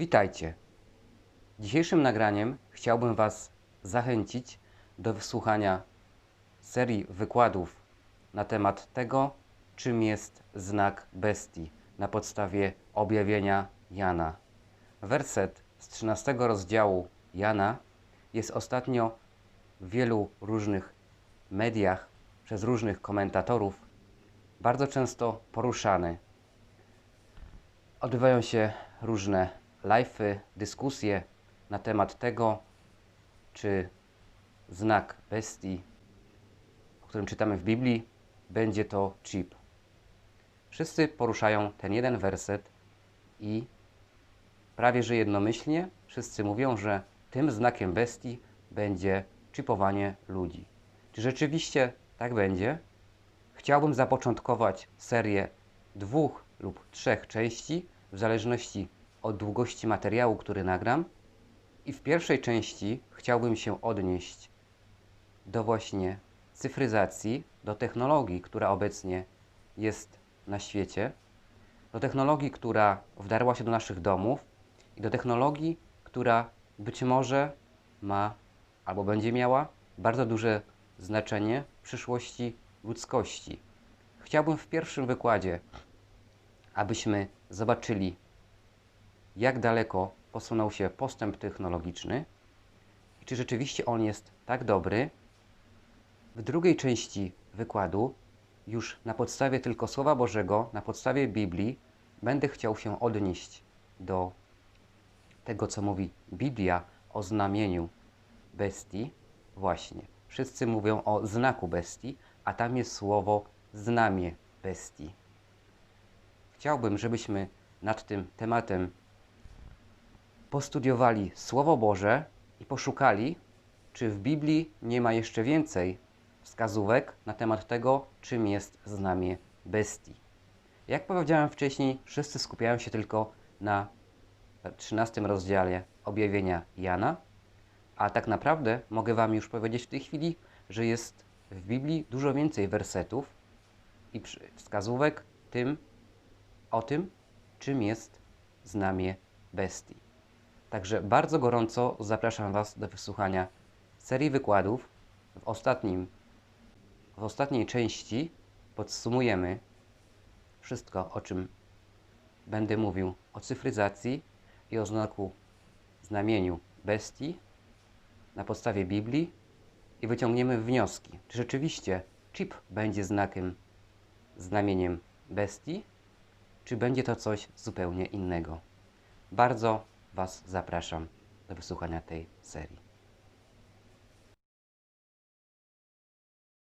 Witajcie. Dzisiejszym nagraniem chciałbym Was zachęcić do wysłuchania serii wykładów na temat tego, czym jest znak bestii na podstawie objawienia Jana. Werset z 13 rozdziału Jana jest ostatnio w wielu różnych mediach przez różnych komentatorów bardzo często poruszany. Odbywają się różne live'y, dyskusje na temat tego, czy znak bestii, o którym czytamy w Biblii, będzie to chip. Wszyscy poruszają ten jeden werset i prawie że jednomyślnie wszyscy mówią, że tym znakiem bestii będzie chipowanie ludzi. Czy rzeczywiście tak będzie? Chciałbym zapoczątkować serię dwóch lub trzech części, w zależności od długości materiału, który nagram. I w pierwszej części chciałbym się odnieść do właśnie cyfryzacji, do technologii, która obecnie jest na świecie, do technologii, która wdarła się do naszych domów i do technologii, która być może ma albo będzie miała bardzo duże znaczenie w przyszłości ludzkości. Chciałbym w pierwszym wykładzie, abyśmy zobaczyli, jak daleko posunął się postęp technologiczny i czy rzeczywiście on jest tak dobry. W drugiej części wykładu, już na podstawie tylko Słowa Bożego, na podstawie Biblii, będę chciał się odnieść do tego, co mówi Biblia o znamieniu bestii. Właśnie, wszyscy mówią o znaku bestii, a tam jest słowo znamie bestii. Chciałbym, żebyśmy nad tym tematem postudiowali Słowo Boże i poszukali, czy w Biblii nie ma jeszcze więcej wskazówek na temat tego, czym jest znamie bestii. Jak powiedziałem wcześniej, wszyscy skupiają się tylko na 13 rozdziale objawienia Jana, a tak naprawdę mogę Wam już powiedzieć w tej chwili, że jest w Biblii dużo więcej wersetów i wskazówek tym, o tym, czym jest znamie bestii. Także bardzo gorąco zapraszam Was do wysłuchania serii wykładów. W, ostatnim, w ostatniej części podsumujemy wszystko, o czym będę mówił o cyfryzacji i o znaku znamieniu bestii na podstawie Biblii i wyciągniemy wnioski, czy rzeczywiście chip będzie znakiem, znamieniem bestii, czy będzie to coś zupełnie innego. Bardzo Was zapraszam do wysłuchania tej serii.